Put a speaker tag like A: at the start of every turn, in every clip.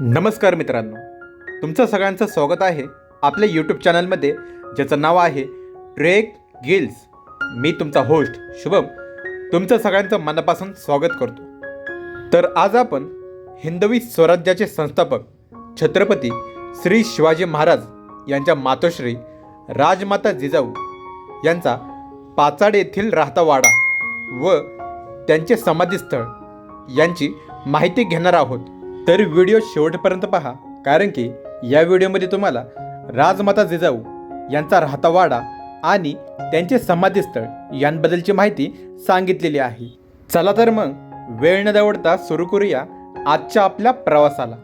A: नमस्कार मित्रांनो. तुमचं सगळ्यांचं स्वागत आहे आपल्या यूट्यूब चॅनलमध्ये ज्याचं नाव आहे ट्रेक गिल्स. मी तुमचा होस्ट शुभम. तुमचं सगळ्यांचं मनापासून स्वागत करतो. तर आज आपण हिंदवी स्वराज्याचे संस्थापक छत्रपती श्री शिवाजी महाराज यांच्या मातोश्री राजमाता जिजाऊ यांचा पाचाड येथील राहता वाडा व त्यांचे समाधीस्थळ यांची माहिती घेणार आहोत. तर व्हिडिओ शेवटपर्यंत पहा कारण की या व्हिडिओमध्ये तुम्हाला राजमाता जिजाऊ यांचा राहता वाडा आणि त्यांचे समाधीस्थळ यांबद्दलची माहिती सांगितलेली आहे. चला तर मग वेळ न दवडता सुरू करूया आजच्या आपल्या प्रवासाला.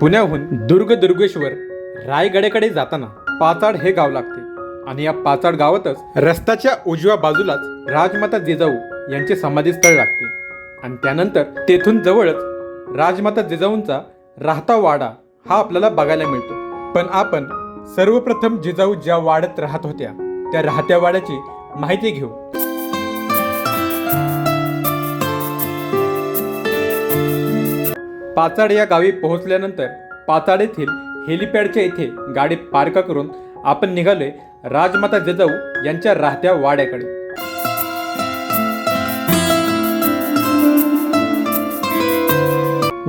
A: पुण्याहून दुर्ग दुर्गेश्वर रायगडाकडे जाताना पाचाड हे गाव लागते. आणि या पाचाड गावातच रस्त्याच्या उजव्या बाजूलाच राजमाता जिजाऊ यांचे समाधीस्थळ लागते. आणि त्यानंतर तेथून जवळच राजमाता जिजाऊंचा राहता वाडा हा आपल्याला बघायला मिळतो. पण आपण सर्वप्रथम जिजाऊ ज्या वाड्यात राहत होत्या त्या राहत्या वाड्याची माहिती घेऊ. पाचाड या गावी पोहोचल्यानंतर पाचाड येथील हेलिपॅडच्या येथे गाडी पार्क करून आपण निघालोय राजमाता जिजाऊ यांच्या राहत्या वाड्याकडे.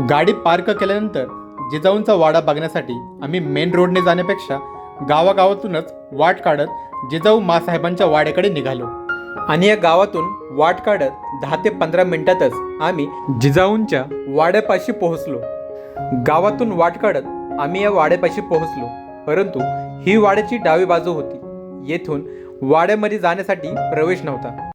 A: गाडी पार्क केल्यानंतर जिजाऊंचा वाडा बघण्यासाठी आम्ही मेन रोडने जाण्यापेक्षा गावागावातूनच वाट काढत जिजाऊ मासाहेबांच्या वाड्याकडे निघालो. आणि या गावातून वाट काढत दहा ते पंधरा मिनिटातच आम्ही जिजाऊंच्या वाड्यापाशी पोहोचलो. गावातून वाट काढत आम्ही या वाड्यापाशी पोहोचलो. परंतु ही वाड्याची डावी बाजू होती. येथून वाड्यामध्ये जाण्यासाठी प्रवेश नव्हता.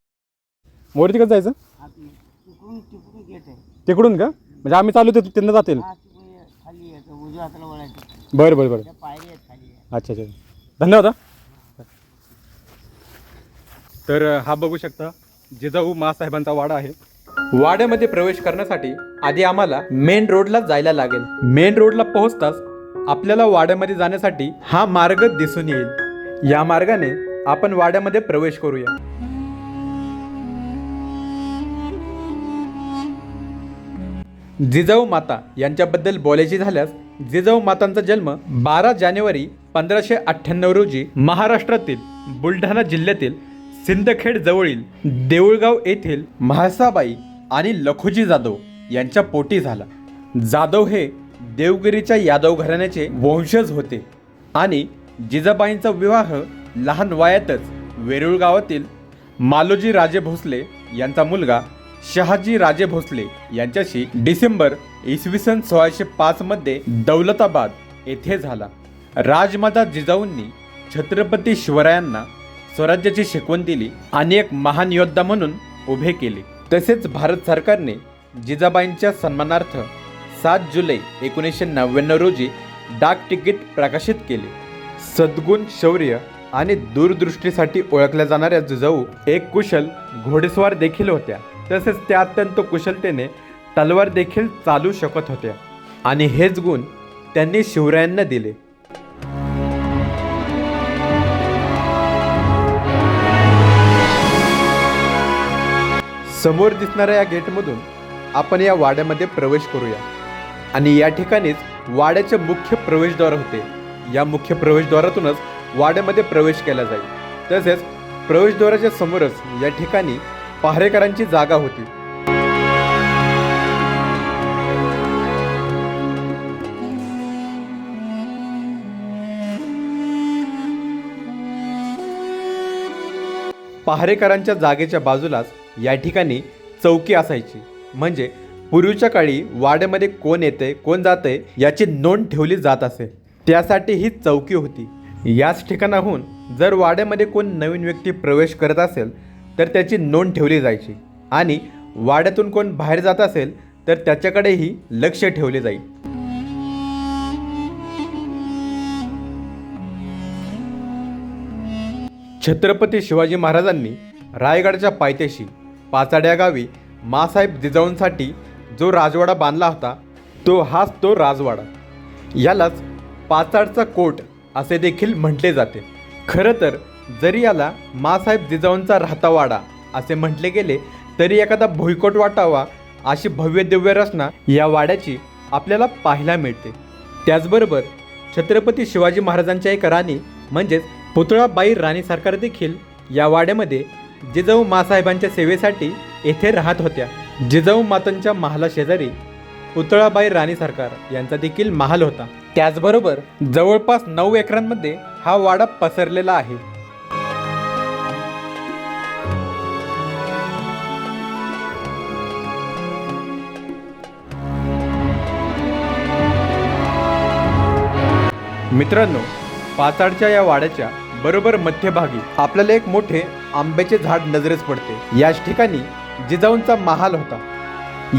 B: मोरती कसं जायचं?
C: तिकडून तिकडून गेट आहे
B: तिकडून का म्हणजे आम्ही चालू ते त्यांना जातील बरं बरं बरं. अच्छा अच्छा. धन्यवाद. तर हा बघू शकता जिजाऊ मासाहेबांचा वाडा आहे.
A: वाड्यामध्ये प्रवेश करण्यासाठी आधी आम्हाला मेन रोडला जायला लागेल. मेन रोडला पोहोचताच आपल्याला वाड्यामध्ये जाण्यासाठी हा मार्ग दिसून येईल. या मार्गाने आपण वाड्यामध्ये प्रवेश करूया. जिजाऊ माता यांच्याबद्दल बोलायची झाल्यास जिजाऊ मातांचा जन्म बारा जानेवारी पंधराशे अठ्ठ्याण्णव रोजी महाराष्ट्रातील बुलढाणा जिल्ह्यातील सिंदखेड जवळील देऊळगाव येथील म्हाळसाबाई आणि लखुजी जाधव यांच्या पोटी झाला. जाधव हे देवगिरीच्या यादव घराण्याचे वंशज होते. आणि जिजाबाईंचा विवाह लहान वयातच वेरूळ गावातील मालोजी राजे भोसले यांचा मुलगा शहाजी राजे भोसले यांच्याशी डिसेंबर इसवी सन सोळाशे पाचमध्ये दौलताबाद येथे झाला. राजमाता जिजाऊंनी छत्रपती शिवरायांना स्वराज्याची शिकवण दिली आणि एक महान योद्धा म्हणून उभे केले. तसेच भारत सरकारने जिजाबाईंच्या सन्मानार्थ सात जुलै एकोणीसशे नव्याण्णव रोजी डाक तिकीट प्रकाशित केले. सद्गुण शौर्य आणि दूरदृष्टीसाठी ओळखल्या जाणाऱ्या जिजाऊ एक कुशल घोडेस्वार देखील होत्या. तसेच त्या अत्यंत कुशलतेने तलवार देखील चालू शकत होत्या. आणि हेच गुण त्यांनी शिवरायांना दिले. समोर दिसणाऱ्या या गेटमधून आपण या वाड्यामध्ये प्रवेश करूया. आणि या ठिकाणीच वाड्याचे मुख्य प्रवेशद्वार होते. या मुख्य प्रवेशद्वारातूनच वाड्यामध्ये प्रवेश केला जाईल. तसेच प्रवेशद्वाराच्या समोरच या ठिकाणी पहारेकरांची जागा होती. पहारेकरांच्या जागेच्या बाजूलाच या ठिकाणी चौकी असायची. म्हणजे पूर्वीच्या काळी वाड्यामध्ये कोण येते कोण जाते याची नोंद ठेवली जात असे. त्यासाठी ही चौकी होती. याच ठिकाणाहून जर वाड्यामध्ये कोण नवीन व्यक्ती प्रवेश करत असेल तर त्याची नोंद ठेवली जायची. आणि वाड्यातून कोण बाहेर जात असेल तर त्याच्याकडेही लक्ष ठेवले जाईल. छत्रपती शिवाजी महाराजांनी रायगडच्या पायथ्याशी पाचाड्या गावी मासाहेब जिजाऊंसाठी जो राजवाडा बांधला होता तो हाच तो राजवाडा. यालाच पाचाडचा कोट असे देखील म्हटले जाते. खरं तर जरी याला मासाहेब जिजाऊंचा राहता वाडा असे म्हटले गेले तरी एखादा भुईकोट वाटावा अशी भव्य दिव्य रचना या वाड्याची आपल्याला पाहायला मिळते. त्याचबरोबर छत्रपती शिवाजी महाराजांच्या एक राणी म्हणजेच पुतळाबाई राणी सरकार देखील या वाड्यामध्ये जिजाऊ मासाहेबांच्या सेवेसाठी येथे राहत होत्या. जिजाऊ मातांच्या महाला शेजारी पुतळाबाई राणी सरकार यांचा देखील महाल होता. त्याचबरोबर जवळपास नऊ एकरांमध्ये हा वाडा पसरलेला आहे. मित्रांनो पाचाडच्या या वाड्याच्या बरोबर मध्यभागी आपल्याला एक मोठे आंब्याचे झाड नजरेस पडते. याच ठिकाणी जिजाऊंचा महाल होता.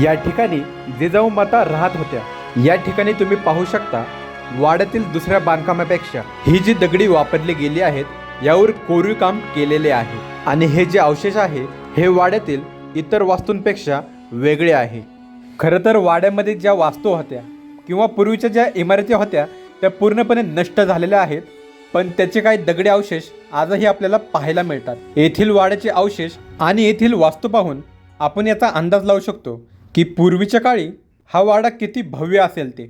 A: या ठिकाणी जिजाऊ माता राहत होत्या. या ठिकाणी तुम्ही पाहू शकता वाड्यातील दुसऱ्या बांधकामापेक्षा ही जी दगडी वापरली गेली आहेत यावर कोरीव काम केलेले आहे. आणि हे जे अवशेष आहे हे वाड्यातील इतर वास्तूंपेक्षा वेगळे आहे. खरं तर वाड्यामध्ये ज्या वास्तू होत्या किंवा पूर्वीच्या ज्या इमारती होत्या त्या पूर्णपणे नष्ट झालेल्या आहेत. पण त्याचे काही दगडी अवशेष आजही आपल्याला पाहायला मिळतात. येथील वाड्याचे अवशेष आणि येथील वास्तू पाहून आपण याचा अंदाज लावू शकतो की पूर्वीच्या काळी हा वाडा किती भव्य असेल ते.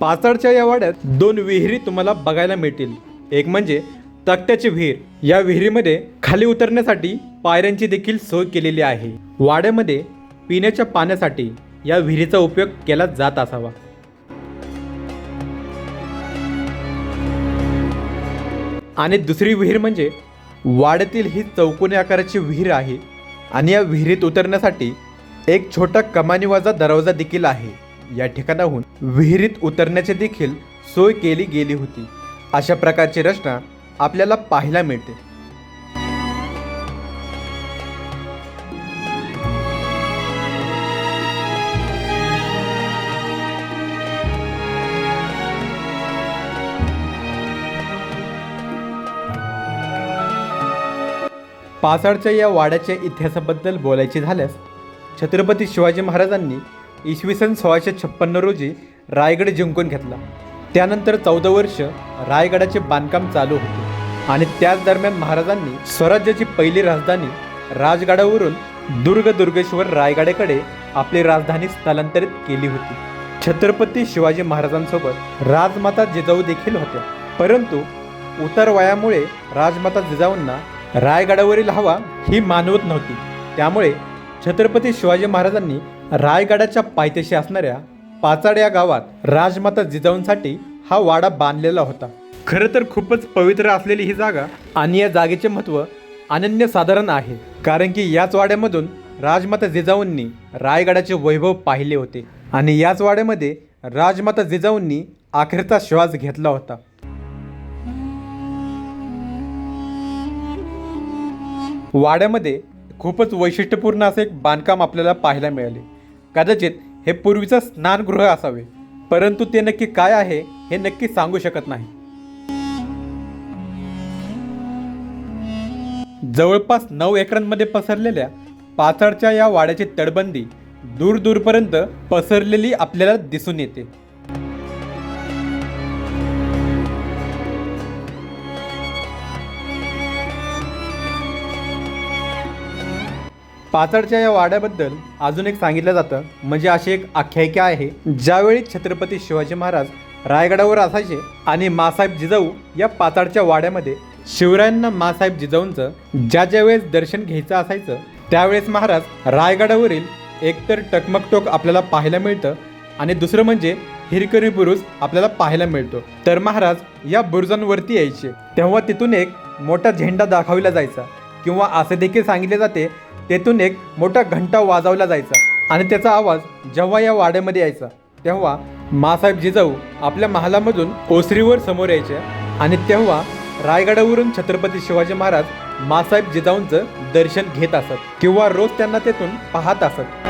A: पाचडच्या या वाड्यात दोन विहिरी तुम्हाला बघायला मिळतील. एक म्हणजे तक्त्याची विहीर. या विहिरीमध्ये खाली उतरण्यासाठी पायऱ्यांची देखील सोय केलेली आहे. वाड्यामध्ये पिण्याच्या पाण्यासाठी या विहिरीचा उपयोग केला जात असावा. आणि दुसरी विहीर म्हणजे वाड्यातील ही चौकोनी आकाराची विहीर आहे आणि या विहिरीत उतरण्यासाठी एक छोटा कमानीवाजा दरवाजा देखील आहे. या ठिकाणाहून विहिरीत उतरण्याची देखील सोय केली गेली होती. अशा प्रकारची रचना आपल्याला पाहायला मिळते. पासाडच्या या वाड्याच्या इतिहासाबद्दल बोलायचे झाल्यास छत्रपती शिवाजी महाराजांनी इसवी सन सोळाशे छप्पन्न रोजी रायगड जिंकून घेतला. त्यानंतर चौदा वर्ष रायगडाचे बांधकाम चालू होते आणि त्याच दरम्यान महाराजांनी स्वराज्याची पहिली राजधानी राजगडावरून दुर्ग दुर्गेश्वर रायगडाकडे आपली राजधानी स्थलांतरित केली होती. छत्रपती शिवाजी महाराजांसोबत राजमाता जिजाऊ देखील होत्या. परंतु उतार वयामुळे राजमाता जिजाऊंना रायगडावरील हवा ही मानवत नव्हती. त्यामुळे छत्रपती शिवाजी महाराजांनी रायगडाच्या पायथ्याशी असणाऱ्या पाचाड या गावात राजमाता जिजाऊंसाठी हा वाडा बांधलेला होता. खरं तर खूपच पवित्र असलेली ही जागा आणि या जागेचे महत्त्व अनन्यसाधारण आहे. कारण की याच वाड्यामधून राजमाता जिजाऊंनी रायगडाचे वैभव पाहिले होते आणि याच वाड्यामध्ये राजमाता जिजाऊंनी अखेरचा श्वास घेतला होता. वाड्यामध्ये खूपच वैशिष्ट्यपूर्ण असे एक बांधकाम आपल्याला पाहायला मिळाले. कदाचित हे पूर्वीचं स्नानगृह असावे परंतु ते नक्की काय आहे हे नक्की सांगू शकत नाही. जवळपास नऊ एकरांमध्ये पसरलेल्या पाचाडच्या या वाड्याची तडबंदी दूर दूरपर्यंत पसरलेली आपल्याला दिसून येते. पाचडच्या या वाड्याबद्दल अजून एक सांगितलं जातं म्हणजे अशी एक आख्यायिका आहे ज्यावेळी छत्रपती शिवाजी महाराज रायगडावर असायचे आणि मासाहेब जिजाऊ या पाचाडच्या वाड्यामध्ये शिवरायांना मासाहेब जिजाऊंचं ज्या ज्या वेळेस दर्शन घ्यायचं असायचं त्यावेळेस महाराज रायगडावरील एकतर टकमकटोक आपल्याला पाहायला मिळतं आणि दुसरं म्हणजे हिरकरी बुरुज आपल्याला पाहायला मिळतो. तर महाराज या बुरुजांवरती यायचे. तेव्हा तिथून एक मोठा झेंडा दाखविला जायचा किंवा असे देखील सांगितले जाते तेथून एक मोठा घंटा वाजवला जायचा आणि त्याचा आवाज जेव्हा या वाड्यामध्ये यायचा तेव्हा मासाहेब जिजाऊ आपल्या महालामधून ओसरीवर समोर यायचे आणि तेव्हा रायगडावरून छत्रपती शिवाजी महाराज मासाहेब जिजाऊंचं दर्शन घेत असत किंवा रोज त्यांना तेथून पाहत असत.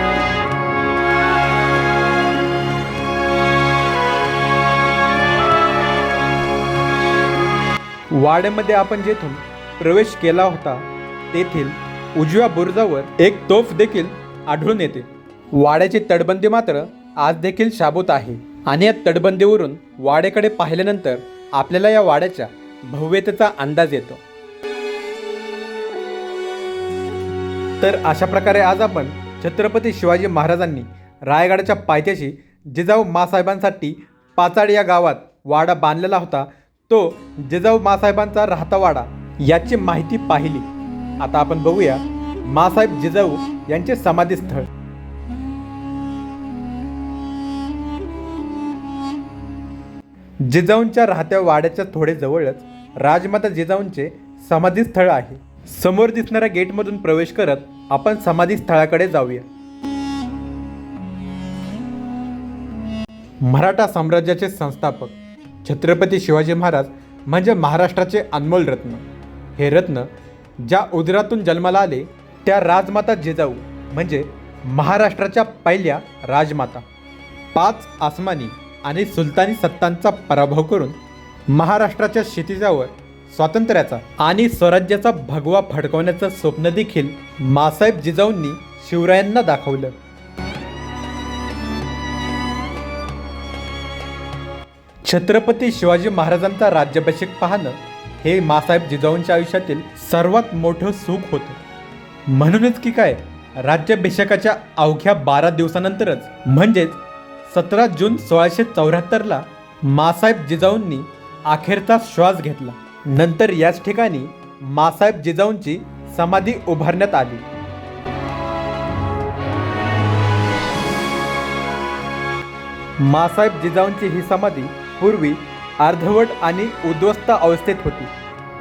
A: वाड्यामध्ये आपण जेथून प्रवेश केला होता तेथील उजव्या बुरुजावर एक तोफ देखील आढळून येते. वाड्याची तटबंदी मात्र आज देखील शाबूत आहे. आणि या तटबंदीवरून वाड्याकडे पाहिल्यानंतर आपल्याला या वाड्याच्या भव्यतेचा अंदाज येतो. तर अशा प्रकारे आज आपण छत्रपती शिवाजी महाराजांनी रायगडाच्या पायथ्याशी जिजाऊ मासाहेबांसाठी पाचाड या गावात वाडा बांधलेला होता. तो जिजाऊ मासाहेबांचा राहता वाडा याची माहिती पाहिली. आता आपण बघूया मासाहेब जिजाऊ यांचे समाधीस्थळ. जिजाऊंच्या राहत्या वाड्याच्या थोडे जवळच राजमाता जिजाऊंचे समाधीस्थळ आहे. समोर दिसणाऱ्या गेटमधून प्रवेश करत आपण समाधीस्थळाकडे जाऊया. मराठा साम्राज्याचे संस्थापक छत्रपती शिवाजी महाराज म्हणजे महाराष्ट्राचे अनमोल रत्न. हे रत्न ज्या उदरातून जन्माला आले त्या राजमाता जिजाऊ म्हणजे महाराष्ट्राच्या पहिल्या राजमाता. पाच आसमानी आणि सुलतानी सत्तांचा पराभव करून महाराष्ट्राच्या क्षितिजावर स्वातंत्र्याचा आणि स्वराज्याचा भगवा फडकवण्याचं स्वप्न देखील मासाहेब जिजाऊंनी शिवरायांना दाखवलं. छत्रपती शिवाजी महाराजांचा राज्याभिषेक पाहणं हे मासाहेब जिजाऊंच्या आयुष्यातील सर्वात मोठं सुख होतं. म्हणूनच की काय राज्याभिषेकाच्या अवघ्या बारा दिवसानंतरच म्हणजेच सतरा जून सोळाशे चौऱ्याहत्तरला मासाहेब जिजाऊंनी अखेरचा श्वास घेतला. नंतर याच ठिकाणी मासाहेब जिजाऊंची समाधी उभारण्यात आली. मासाहेब जिजाऊंची ही समाधी पूर्वी अर्धवट आणि उद्ध्वस्त अवस्थेत होती.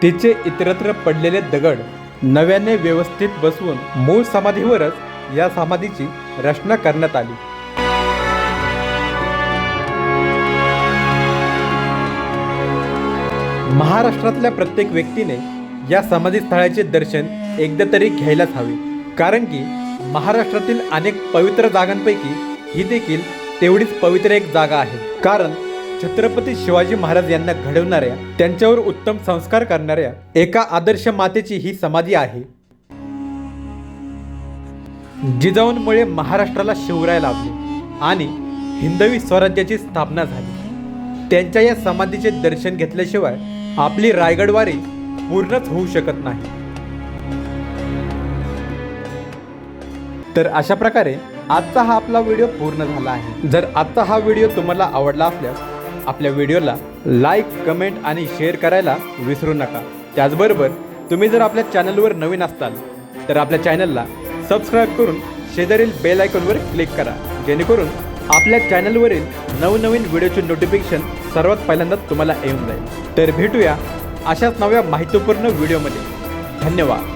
A: तिचे इतरत्र पडलेले दगड नव्याने व्यवस्थित बसवून मूळ समाधीवरच या समाधीची रचना करण्यात आली. महाराष्ट्रातल्या प्रत्येक व्यक्तीने या समाधीस्थळाचे दर्शन एकदा तरी घ्यायलाच हवे. कारण की महाराष्ट्रातील अनेक पवित्र जागांपैकी ही देखील तेवढीच पवित्र एक जागा आहे. कारण छत्रपती शिवाजी महाराज यांना घडवणाऱ्या त्यांच्यावर उत्तम संस्कार करणाऱ्या एका आदर्श मातेची ही समाधी आहे. जिजाऊंमुळे महाराष्ट्राला शिवराय लाभले आणि हिंदवी स्वराज्याची स्थापना झाली. त्यांच्या या समाधीचे दर्शन घेतल्याशिवाय आपली रायगडवारी पूर्णच होऊ शकत नाही. तर अशा प्रकारे आजचा हा आपला व्हिडिओ पूर्ण झाला आहे. जर आजचा हा व्हिडिओ तुम्हाला आवडला असल्यास आपल्या व्हिडिओला लाईक कमेंट आणि शेअर करायला विसरू नका. त्याचबरोबर तुम्ही जर आपल्या चॅनलवर नवीन असताल तर आपल्या चॅनलला सबस्क्राईब करून शेजारील बेल आयकॉनवर क्लिक करा. जेणेकरून आपल्या चॅनलवरील नवनवीन व्हिडिओचे नोटिफिकेशन सर्वात पहिल्यांदा तुम्हाला येऊन जाईल. तर भेटूया अशाच नव्या माहितीपूर्ण व्हिडिओमध्ये. धन्यवाद.